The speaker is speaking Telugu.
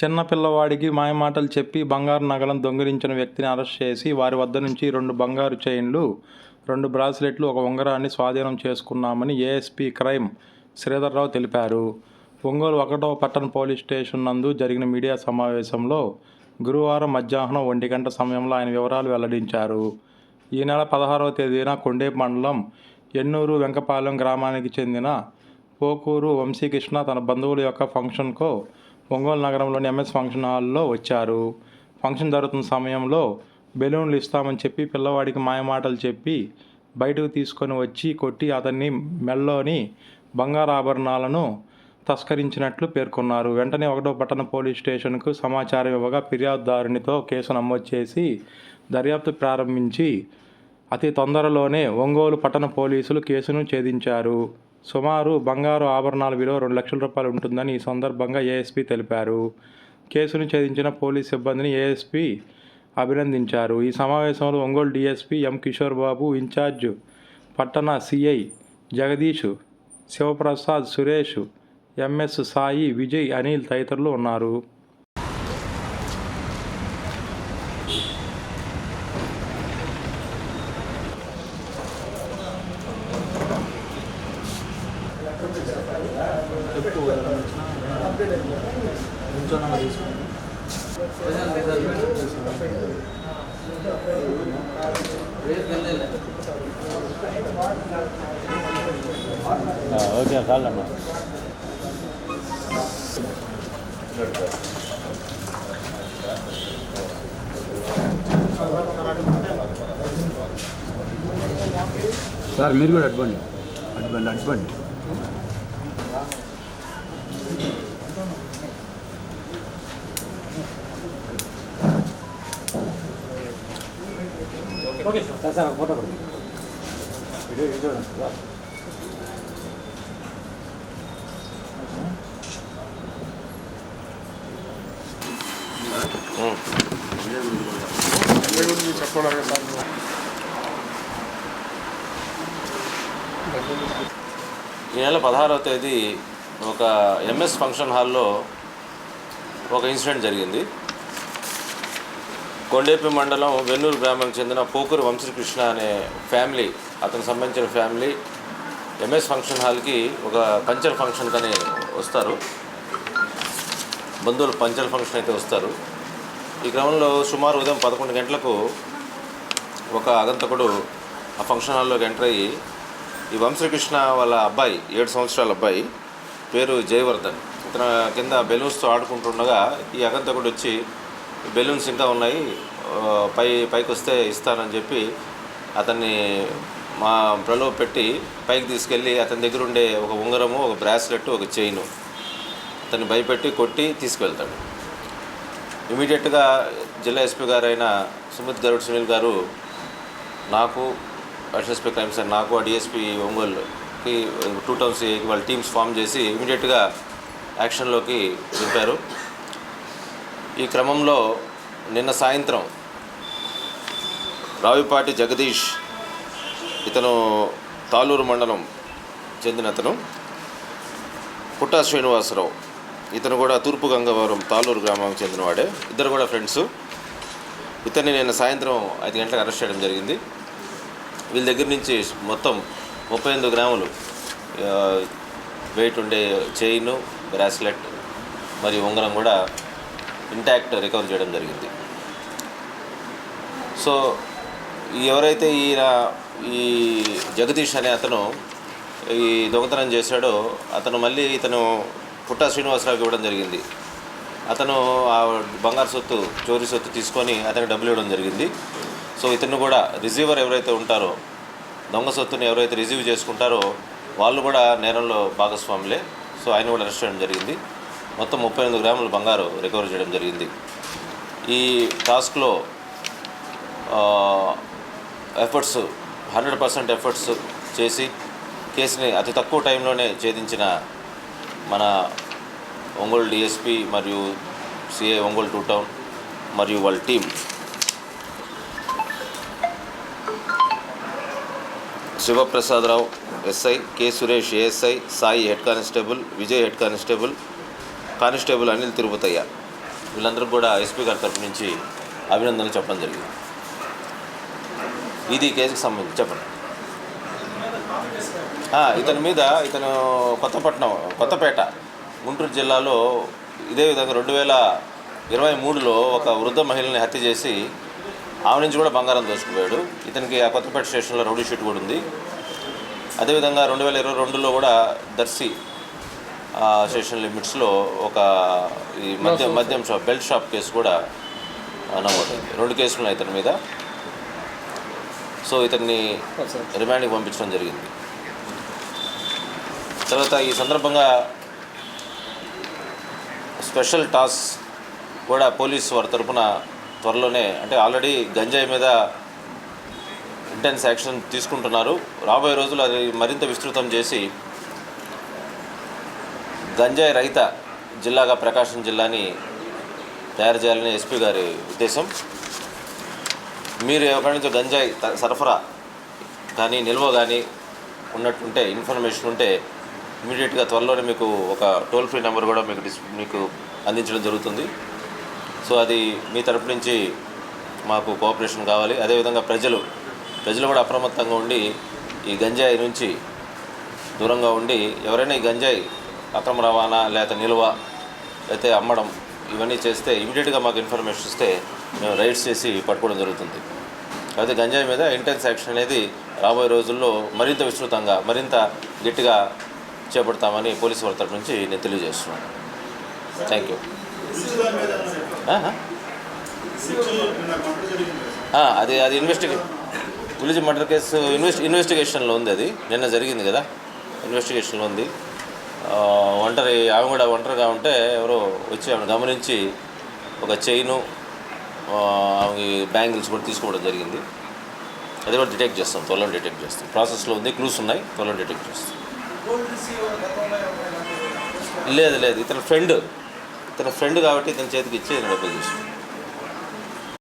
చిన్న పిల్లవాడికి మాయమాటలు చెప్పి బంగారు నగలను దొంగిలించిన వ్యక్తిని అరెస్ట్ చేసి వారి వద్ద నుంచి రెండు బంగారు చైన్లు రెండు బ్రాస్లెట్లు ఒక ఉంగరాన్ని స్వాధీనం చేసుకున్నామని ఏఎస్పీ క్రైమ్ శ్రీధర్రావు తెలిపారు. ఒంగోలు ఒకటో పట్టణ పోలీస్ స్టేషన్ నందు జరిగిన మీడియా సమావేశంలో గురువారం మధ్యాహ్నం ఒంటి గంట సమయంలో ఆయన వివరాలు వెల్లడించారు. ఈ నెల పదహారవ తేదీన కొండేపు మండలం ఎన్నూరు వెంకపాలెం గ్రామానికి చెందిన పోకూరు వంశీకృష్ణ తన బంధువుల యొక్క ఫంక్షన్కు ఒంగోలు నగరంలోని ఎంఎస్ ఫంక్షన్ హాల్లో వచ్చారు. ఫంక్షన్ జరుగుతున్న సమయంలో బెలూన్లు ఇస్తామని చెప్పి పిల్లవాడికి మాయమాటలు చెప్పి బయటకు తీసుకొని వచ్చి కొట్టి అతన్ని మెల్లోని బంగారు ఆభరణాలను తస్కరించినట్లు పేర్కొన్నారు. వెంటనే ఒకటో పట్టణ పోలీస్ స్టేషన్కు సమాచారం ఇవ్వగా ఫిర్యాదుదారునితో కేసు నమోదు చేసి దర్యాప్తు ప్రారంభించి అతి తొందరలోనే ఒంగోలు పట్టణ పోలీసులు కేసును ఛేదించారు. సుమారు బంగారు ఆభరణాల విలువ రెండు లక్షల రూపాయలు ఉంటుందని ఈ సందర్భంగా ఏఎస్పీ తెలిపారు. కేసును ఛేదించిన పోలీస్ సిబ్బందిని ఏఎస్పీ అభినందించారు. ఈ సమావేశంలో Ongole DSP M Kishore Babu incharge పట్టణ సిఐ జగదీష్ శివప్రసాద్ సురేష్ ఎంఎస్ సాయి విజయ్ అనిల్ తదితరులు ఉన్నారు. ఓకే చాలమ్మా సార్ మీరు కూడా అడ్బండి అడ్బండి అడ్బండి సార్ సార్ ఫోటో ఈ నెల పదహారవ తేదీ ఒక ఎంఎస్ ఫంక్షన్ హాల్లో ఒక ఇన్సిడెంట్ జరిగింది? కొండేపి మండలం వెన్నూరు గ్రామానికి చెందిన పోకూరు వంశీకృష్ణ అనే ఫ్యామిలీ అతనికి సంబంధించిన ఫ్యామిలీ ఎంఎస్ ఫంక్షన్ హాల్కి ఒక పంచర్ ఫంక్షన్ అని వస్తారు. బంధువులు పంచర్ ఫంక్షన్ అయితే వస్తారు. ఈ క్రమంలో సుమారు ఉదయం పదకొండు గంటలకు ఒక అగంతకుడు ఆ ఫంక్షన్ హాల్లోకి ఎంటర్ అయ్యి ఈ వంశీకృష్ణ వాళ్ళ అబ్బాయి ఏడు సంవత్సరాల అబ్బాయి పేరు జయవర్ధన్. ఇతను కింద బెలూన్స్తో ఆడుకుంటుండగా ఈ అగంతకుడు వచ్చి బెలూన్స్ ఇంకా ఉన్నాయి. పై పైకి వస్తే ఇస్తానని చెప్పి అతన్ని మా ప్రలో పెట్టి పైకి తీసుకెళ్ళి అతని దగ్గర ఉండే ఒక ఉంగరము ఒక బ్రాస్లెట్ ఒక చైను అతన్ని భయపెట్టి కొట్టి తీసుకువెళ్తాడు ఇమీడియట్గా జిల్లా ఎస్పీ గారైన సుమిత్ గరుడ్ సునీల్ గారు నాకు అడిషనల్ ఎస్పీ క్రైమ్స్ అండ్ నాకు ఆ డిఎస్పీ ఒంగోలుకి టూ టౌన్స్ వాళ్ళ టీమ్స్ ఫామ్ చేసి ఇమీడియట్గా యాక్షన్లోకి దింపారు. ఈ క్రమంలో నిన్న సాయంత్రం రావిపాటి జగదీష్ ఇతను తాలూరు మండలం చెందిన అతను పుట్టా శ్రీనివాసరావు. ఇతను కూడా తూర్పు గంగవరం తాలూరు గ్రామానికి చెందినవాడే. ఇద్దరు కూడా ఫ్రెండ్స్ ఇతన్ని నేను సాయంత్రం ఐదు గంటలకు అరెస్ట్ చేయడం జరిగింది. వీళ్ళ దగ్గర నుంచి మొత్తం ముప్పై ఎనిమిది గ్రాములు వెయిట్ ఉండే చైన్ బ్రాస్లెట్ మరియు ఉంగరం కూడా ఇంటాక్ట్ రికవర్ చేయడం జరిగింది. సో ఎవరైతే ఈయన ఈ జగదీష్ అనే అతను ఈ దొంగతనం చేశాడో అతను మళ్ళీ ఇతను పుట్టా శ్రీనివాసరావుకి ఇవ్వడం జరిగింది. అతను ఆ బంగారు సొత్తు చోరీ సొత్తు తీసుకొని అతనికి డబ్బులు ఇవ్వడం జరిగింది. సో ఇతను కూడా రిసీవర్ ఎవరైతే ఉంటారో దొంగ సొత్తుని ఎవరైతే రిసీవ్ చేసుకుంటారో వాళ్ళు కూడా నేరంలో భాగస్వాములే. సో ఆయన కూడా అరెస్ట్ చేయడం జరిగింది. మొత్తం ముప్పై ఎనిమిది గ్రాముల బంగారు రికవర్ చేయడం జరిగింది. ఈ టాస్క్లో ఎఫర్ట్స్ హండ్రెడ్ పర్సెంట్ ఎఫర్ట్స్ చేసి కేసుని అతి తక్కువ టైంలోనే ఛేదించిన మన ఒంగోలు డిఎస్పి మరియు సిఏ ఒంగోలు టూ టౌన్ మరియు వాళ్ళ team. Sivaprasadarao SI K Suresh ASI Sai head constable Vijay head constable constable Anil Tirupatayya వీళ్ళందరూ కూడా ఎస్పీ గారి తరపు నుంచి అభినందనలు చెప్పడం జరిగింది. ఇది కేసుకు కేసుకి సంబంధించి చెప్పండి. ఇతని మీద ఇతను కొత్తపట్నం కొత్తపేట గుంటూరు జిల్లాలో ఇదే విధంగా రెండు వేల ఇరవై మూడులో ఒక వృద్ధ మహిళని హత్య చేసి ఆమె నుంచి కూడా బంగారం దోచుకుపోయాడు. ఇతనికి ఆ కొత్తపేట స్టేషన్లో రౌడీ షీట్ కూడా ఉంది. అదేవిధంగా రెండు వేల ఇరవై రెండులో కూడా దర్శి స్టేషన్ లిమిట్స్లో ఒక ఈ మద్యం మద్యం షాప్ బెల్ట్ షాప్ కేసు కూడా నమోదైంది రెండు కేసులు ఇతని మీద. సో ఇతన్ని రిమాండ్కి పంపించడం జరిగింది. తర్వాత ఈ సందర్భంగా స్పెషల్ టాస్క్ కూడా పోలీస్ వారి తరపున త్వరలోనే అంటే ఆల్రెడీ గంజాయి మీద ఇంటెన్స్ యాక్షన్ తీసుకుంటున్నారు. రాబోయే రోజులు అది మరింత విస్తృతం చేసి గంజాయి రహిత జిల్లాగా ప్రకాశం జిల్లాని తయారు చేయాలని ఎస్పీ గారి ఉద్దేశం. మీరు ఎక్కడి నుంచో గంజాయి సరఫరా కానీ నిల్వ కానీ ఉన్నట్టుంటే ఇన్ఫర్మేషన్ ఉంటే ఇమీడియట్గా త్వరలోనే మీకు ఒక టోల్ ఫ్రీ నెంబర్ కూడా మీకు డిస్ మీకు అందించడం జరుగుతుంది. సో అది మీ తరపు నుంచి మాకు కోఆపరేషన్ కావాలి. అదేవిధంగా ప్రజలు ప్రజలు కూడా అప్రమత్తంగా ఉండి ఈ గంజాయి నుంచి దూరంగా ఉండి ఎవరైనా ఈ గంజాయి అక్రమ రవాణా లేకపోతే నిల్వ అయితే అమ్మడం ఇవన్నీ చేస్తే ఇమీడియట్గా మాకు ఇన్ఫర్మేషన్ ఇస్తే మేము రైడ్స్ చేసి పట్టుకోవడం జరుగుతుంది. అయితే గంజాయి మీద ఇంటెన్స్ యాక్షన్ అనేది రాబోయే రోజుల్లో మరింత విస్తృతంగా మరింత గట్టిగా చేపడతామని పోలీసు వారి తరపు నుంచి నేను తెలియజేస్తున్నాను. థ్యాంక్ యూ అది అది ఇన్వెస్టిగే పులిజి మర్డర్ కేసు ఇన్వెస్ట్ ఇన్వెస్టిగేషన్లో ఉంది అది. నిన్న జరిగింది కదా. ఇన్వెస్టిగేషన్లో ఉంది. ఒంటరి ఆమె కూడా ఒంటరిగా ఉంటే ఎవరో వచ్చి ఆమెను గమనించి ఒక చైను ఆమె బ్యాంగిల్స్ కూడా తీసుకోవడం జరిగింది. అది కూడా డిటెక్ట్ చేస్తాం త్వరలో డిటెక్ట్ చేస్తాం. ప్రాసెస్లో ఉంది క్లూస్ ఉన్నాయి త్వరలో డిటెక్ట్ చేస్తాం. లేదు లేదు ఇతని ఫ్రెండ్ ఇతని ఫ్రెండ్ కాబట్టి ఇతని చేతికి ఇచ్చి నేను డబ్బులు తీసుకున్నాను